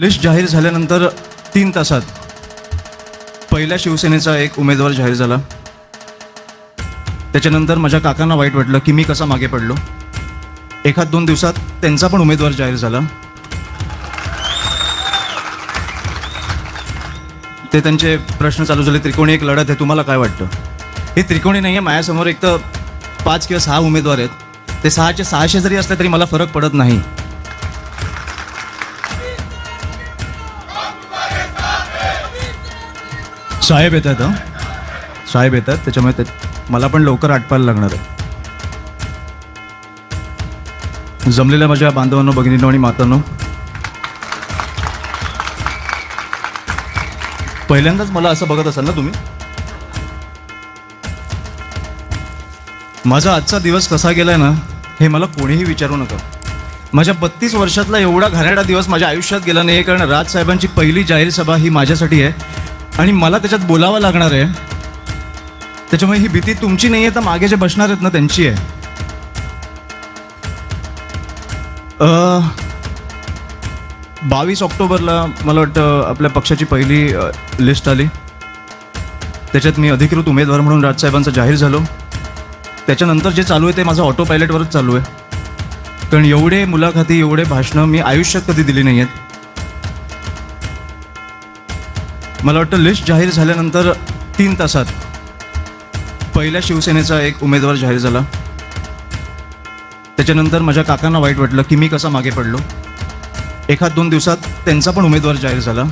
List जाहीर झाल्यानंतर तीन तासात पहिल्या शिवसेनेचा एक उमेदवार जाहीर झाला. त्याच्यानंतर माझ्या काकांना वाईट वाटलं की मी कसा मागे पडलो. एखाद दोन दिवसात त्यांचा पण उमेदवार जाहीर झाला. ते त्यांचे प्रश्न चालू झाले त्रिकोणी एक लढत आहे तुम्हाला काय वाटतं? हे त्रिकोणी नाही आहे माझ्यासमोर एक तर पाच किंवा सहा उमेदवार आहेत. ते सहाचे सहाशे जरी असले तरी मला फरक पडत नाही. साहेब येतात हं? साहेब येतात त्याच्यामुळे ते मला पण लवकर आटपायला लागणार आहे. जमलेल्या माझ्या बांधवांनो भगिनींनो आणि मातांनो. पहिल्यांदाच मला असं बघत असाल ना तुम्ही? माझा आजचा दिवस कसा गेलाय ना हे मला कोणीही विचारू नका. माझ्या बत्तीस वर्षातला एवढा घराडा दिवस माझ्या आयुष्यात गेला नाही कारण राजसाहेबांची पहिली जाहीर सभा ही माझ्यासाठी आहे. आणि मला त्याच्यात बोलावं लागणार आहे. त्याच्यामुळे ही भीती तुमची नाही आहे तर मागे जे बसणार आहेत ना त्यांची आहे. बावीस ऑक्टोबरला मला वाटतं आपल्या पक्षाची पहिली लिस्ट आली. त्याच्यात मी अधिकृत उमेदवार म्हणून राजसाहेबांचा जाहीर झालो. त्याच्यानंतर जे चालू आहे ते माझं ऑटो पायलटवरच चालू आहे. कारण एवढे मुलाखती एवढे भाषणं मी आयुष्यात कधी दिली नाही आहेत मला वाटतं लिस्ट जाहीर झाल्यानंतर तीन तासात पहिल्या शिवसेनेचा एक उमेदवार जाहीर झाला. त्याच्यानंतर माझ्या काकांना वाईट वाटलं की मी कसा मागे पडलो. एखाद दोन दिवसात त्यांचा पण उमेदवार जाहीर झाला.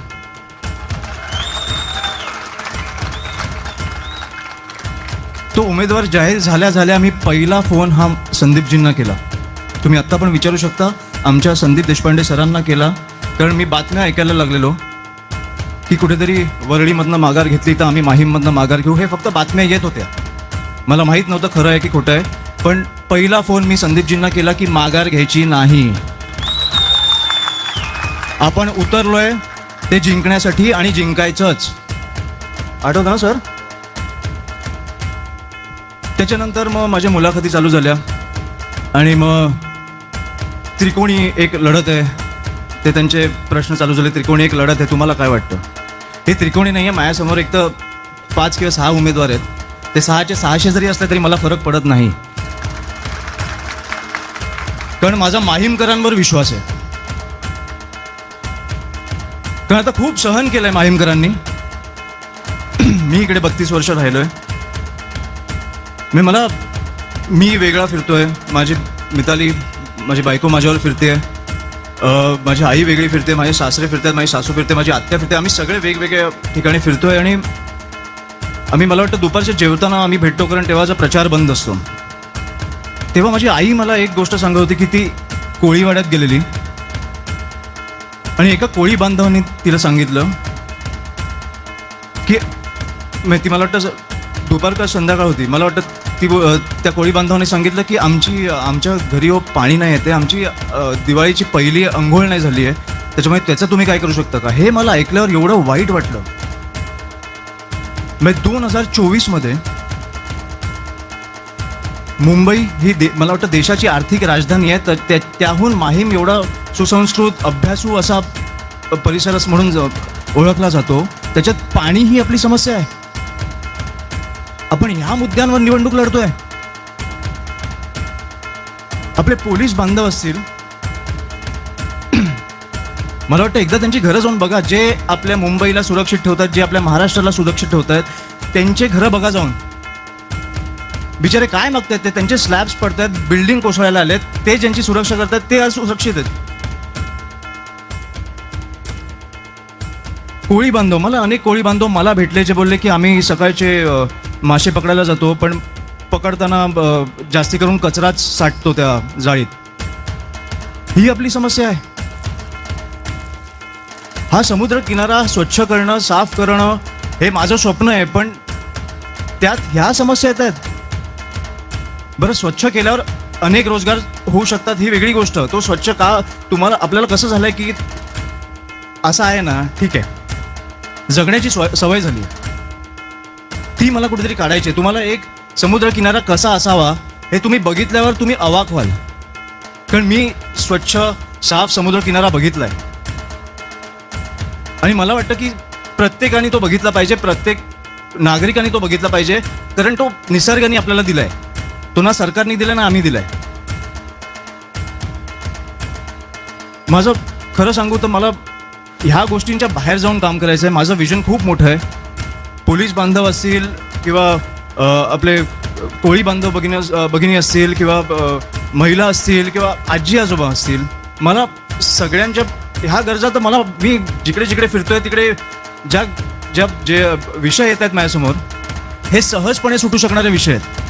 तो उमेदवार जाहीर झाल्या झाल्या मी पहिला फोन हा संदीपजींना केला. तुम्ही आत्ता पण विचारू शकता आमच्या संदीप देशपांडे सरांना केला. कारण मी बातम्या ऐकायला लागलेलो. की कुठेतरी वरळीमधनं माघार घेतली तर आम्ही माहीममधनं माघार घेऊ. हे फक्त बातम्या येत होत्या. मला माहीत नव्हतं खरं आहे की खोटं आहे पण पहिला फोन मी संदीपजींना केला की माघार घ्यायची नाही. आपण उतरलोय ते जिंकण्यासाठी आणि जिंकायचंच. आठवतं ना सर? त्याच्यानंतर मग माझ्या मुलाखती चालू झाल्या. आणि मग त्रिकोणी एक लढत आहे. ते त्यांचे प्रश्न चालू झाले त्रिकोणी एक लढत आहे. तुम्हाला काय वाटतं? हे त्रिकोणी नाही आहे माझ्यासमोर एक तर पाच किंवा सहा उमेदवार आहेत. ते सहाचे सहाशे जरी असले तरी मला फरक पडत नाही. कारण माझा माहीमकरांवर विश्वास आहे. कारण आता खूप सहन केलंय माहीमकरांनी. मी इकडे बत्तीस वर्ष राहिलोय. मी मला मी वेगळा फिरतोय. माझी मिताली माझी बायको माझ्यावर फिरते माझी आई वेगळी फिरते माझे सासरे फिरतात माझी सासू फिरते माझी आत्या फिरते. आम्ही सगळे वेगवेगळ्या ठिकाणी फिरतोय आणि आम्ही मला वाटतं दुपारच्या जेवताना आम्ही भेटतो कारण तेव्हाचा प्रचार बंद असतो. तेव्हा माझी आई मला एक गोष्ट सांगत होती की ती कोळीवाड्यात गेलेली. आणि एका कोळी बांधवांनी तिला सांगितलं की ती मला वाटतं दुपार का संध्याकाळ होती? मला वाटतं ती बो- त्या कोळी बांधवाने सांगितलं की आमची आमच्या घरी हो पाणी नाही येते आमची अ, दिवाळीची पहिली अंघोळ नाही झाली आहे. त्याच्यामुळे त्याचं तुम्ही काय करू शकता का? हे मला ऐकल्यावर एवढं वाईट वाटलं. मग दोन हजार चोवीसमध्ये मुंबई ही दे मला वाटतं देशाची आर्थिक राजधानी आहे तर त्या त्याहून माहीम एवढा सुसंस्कृत अभ्यासू असा परिसरच म्हणून ज- ओळखला जातो. त्याच्यात पाणी ही आपली समस्या आहे. आपण ह्या मुद्द्यांवर निवडणूक लढतोय. आपले पोलीस बांधव असतील. मला वाटतं एकदा त्यांची घरं जाऊन बघा जे आपल्या मुंबईला सुरक्षित ठेवतात जे आपल्या महाराष्ट्राला सुरक्षित ठेवतात त्यांचे घरं बघा जाऊन. बिचारे काय मागतात ते? त्यांचे स्लॅब्स पडतात बिल्डिंग कोसळायला आलेत ते ज्यांची सुरक्षा करतात ते आज सुरक्षित आहेत. कोळी बांधव मला अनेक कोळी बांधव मला भेटले जे बोलले की आम्ही सकाळचे मासे पकडायला जातो पण पकडताना जास्ती करून कचराच साठतो त्या जाळीत. ही आपली समस्या आहे. हा समुद्र किनारा स्वच्छ करणं साफ करणं हे माझं स्वप्न आहे पण त्यात ह्या समस्या येत आहेत. बरं स्वच्छ केल्यावर अनेक रोजगार होऊ शकतात ही वेगळी गोष्ट. तो स्वच्छ का? तुम्हाला आपल्याला कसं झालंय की असं आहे ना ठीक आहे. जगण्याची स्व- सवय झाली ती मला कुठेतरी काढायची आहे. तुम्हाला एक समुद्र किनारा कसा असावा हे तुम्ही बघितल्यावर तुम्ही अवाक व्हाल. कारण मी स्वच्छ साफ समुद्र किनारा बघितलाय. आणि मला वाटतं की प्रत्येकाने तो बघितला पाहिजे प्रत्येक नागरिकाने तो बघितला पाहिजे कारण तो निसर्गाने आपल्याला दिलाय. तो ना सरकारने दिलाय ना आम्ही दिलाय. माझं खरं सांगू तर मला ह्या गोष्टींच्या बाहेर जाऊन काम करायचं आहे माझं विजन खूप मोठं आहे. पोलीस बांधव असतील किंवा आपले कोळी बांधव भगिनी भगिनी असतील किंवा महिला असतील किंवा आजी आजोबा असतील मला सगळ्यांच्या ह्या गरजा तर मला मी जिकडे जिकडे फिरतोय तिकडे ज्या ज्या जे विषय येत आहेत माझ्यासमोर हे सहजपणे सुटू शकणारे विषय आहेत.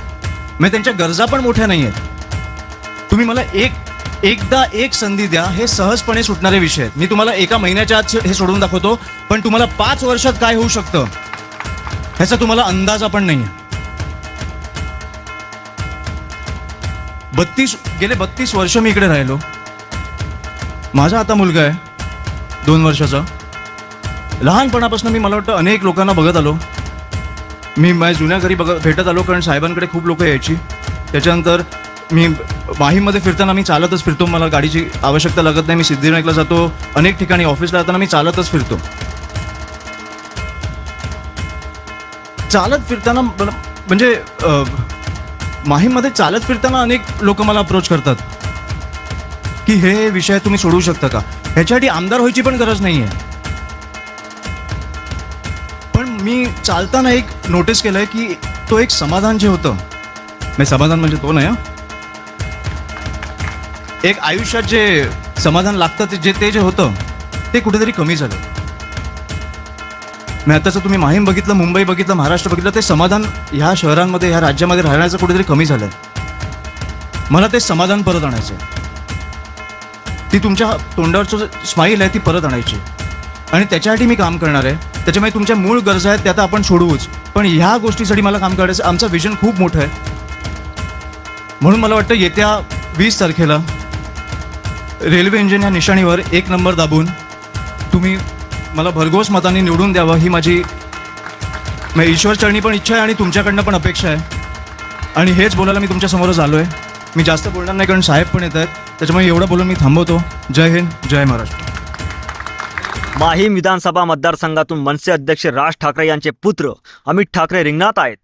म्हणजे त्यांच्या गरजा पण मोठ्या नाही आहेत. तुम्ही मला एक एकदा एक संधी द्या हे सहजपणे सुटणारे विषय आहेत. मी तुम्हाला एका महिन्याच्या आत हे सोडून दाखवतो पण तुम्हाला पाच वर्षात काय होऊ शकतं ह्याचा तुम्हाला अंदाज पण नाही आहे बत्तीस गेले बत्तीस वर्ष मी इकडे राहिलो. माझा आता मुलगा आहे दोन वर्षाचा. लहानपणापासून मी मला वाटतं अनेक लोकांना बघत आलो. मी माझ्या जुन्या घरी बघ भेटत आलो कारण साहेबांकडे खूप लोक यायची. त्याच्यानंतर मी माहीमध्ये फिरताना मी चालतच फिरतो. मला गाडीची आवश्यकता लागत नाही. मी सिद्धिविनायकला जातो. अनेक ठिकाणी ऑफिसला जाताना मी चालतच फिरतो. चालत फिरताना म्हणजे माहीमध्ये माहीममध्ये चालत फिरताना अनेक लोक मला अप्रोच करतात. की हे विषय तुम्ही सोडवू शकता का? ह्याच्यासाठी आमदार व्हायची पण गरज नाही आहे पण मी चालताना एक नोटीस केलंय की तो एक समाधान जे होतं म्हणजे समाधान म्हणजे तो नाही एक आयुष्यात जे समाधान लागतं ते जे ते जे होतं ते कुठेतरी कमी झालं. आताचं तुम्ही माहीम बघितलं मुंबई बघितलं महाराष्ट्र बघितलं ते समाधान ह्या शहरांमध्ये ह्या राज्यामध्ये राहण्याचं कुठेतरी कमी झालं मला ते समाधान परत आणायचं ती तुमच्या तोंडावरचं स्माईल आहे ती परत आणायची. आणि त्याच्यासाठी मी काम करणार आहे. त्याच्यामुळे तुमच्या मूळ गरजा आहेत त्या तर आपण सोडवूच. पण ह्या गोष्टीसाठी मला काम करायचं आमचं विजन खूप मोठं आहे. म्हणून मला वाटतं येत्या वीस तारखेला रेल्वे इंजिन ह्या निशाणीवर एक नंबर दाबून तुम्ही मला भरघोस मताने निवडून द्यावं ही माझी मग ईश्वर चरणी पण इच्छा आहे आणि तुमच्याकडनं पण अपेक्षा आहे. आणि हेच बोलायला मी तुमच्यासमोरच आलो आहे मी जास्त बोलणार नाही कारण साहेब पण येत आहेत त्याच्यामुळे एवढं बोलून मी थांबवतो. जय हिंद जय महाराष्ट्र. माहीम विधानसभा मतदारसंघातून मनसे अध्यक्ष राज ठाकरे यांचे पुत्र अमित ठाकरे रिंगणात आहेत.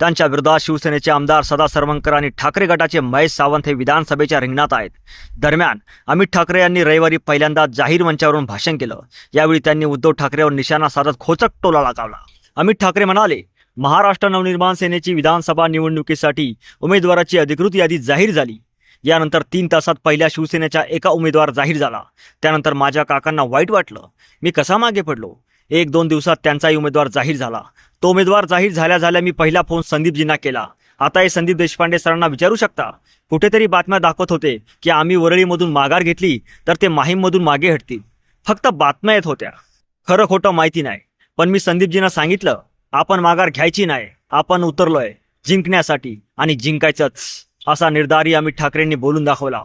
त्यांच्या विरोधात शिवसेनेचे आमदार सदा सरवंकर आणि ठाकरे गटाचे महेश सावंत हे विधानसभेच्या रिंगणात आहेत. दरम्यान अमित ठाकरे यांनी रविवारी पहिल्यांदा जाहीर मंचावरून भाषण केलं. यावेळी त्यांनी उद्धव ठाकरेवर निशाणा साधत खोचक टोला लगावला. अमित ठाकरे म्हणाले महाराष्ट्र नवनिर्माण सेनेची विधानसभा निवडणुकीसाठी उमेदवाराची अधिकृत यादी जाहीर झाली. यानंतर तीन तासात पहिल्या शिवसेनेचा एका उमेदवार जाहीर झाला. त्यानंतर माझ्या काकांना वाईट वाटलं. मी कसा मागे पडलो? एक दोन दिवसात त्यांचाही उमेदवार जाहीर झाला. तो उमेदवार जाहीर झाल्या झाल्या मी पहिला फोन संदीपजींना केला. आता हे संदीप देशपांडे सरांना विचारू शकता? कुठेतरी बातम्या दाखवत होते की आम्ही वरळीमधून माघार घेतली तर ते माहीममधून मागे हटतील. फक्त बातम्या येत होत्या. खरं खोटं माहिती नाही. पण मी संदीपजींना सांगितलं आपण माघार घ्यायची नाही. आपण उतरलोय जिंकण्यासाठी आणि जिंकायचंच असा निर्धारही अमित ठाकरेंनी बोलून दाखवला.